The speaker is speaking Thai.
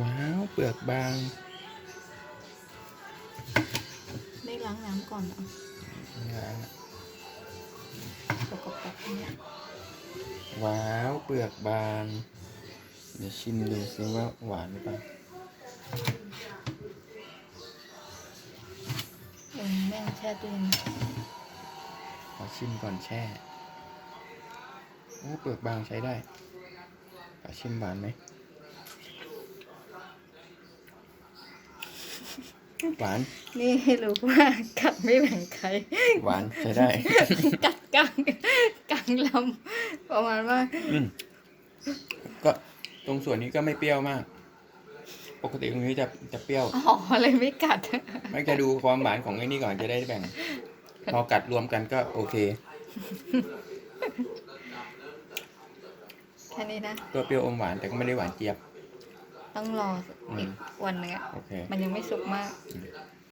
ว้าว เปลือกบาง ได้ล้างน้ำก่อนเหรอว้าวสกปรกเนี่ยว้าว เปลือกบาง เดี๋ยวชิมดูซิว่าหวานหรือเปล่าเออแม่งแช่ตู้เย็นขอชิมก่อนแช่โอ้เปลือกบางใช้ได้ขอชิมหวานไหม หวาน นี่ให้รู้ว่ากัดไม่แบ่งใคร หวานใช้ได้ กัดกลางกลางลำประมาณว่าอืมก็ตรงส่วนนี้ก็ไม่เปรี้ยวมาก ปกติตรงนี้จะจะเปรี้ยว อ๋อเลยไม่กัด ไม่จะดูความหวานของไอ้นี่ก่อนจะได้แบ่ง พอกัดรวมกันก็โอเค แค่นี้นะตัวเปรี้ยวอมหวานแต่ก็ไม่ได้หวานเจี๊ยบ ต้องรออีกวันหนึงอะโอเค มันยังไม่สุกมาก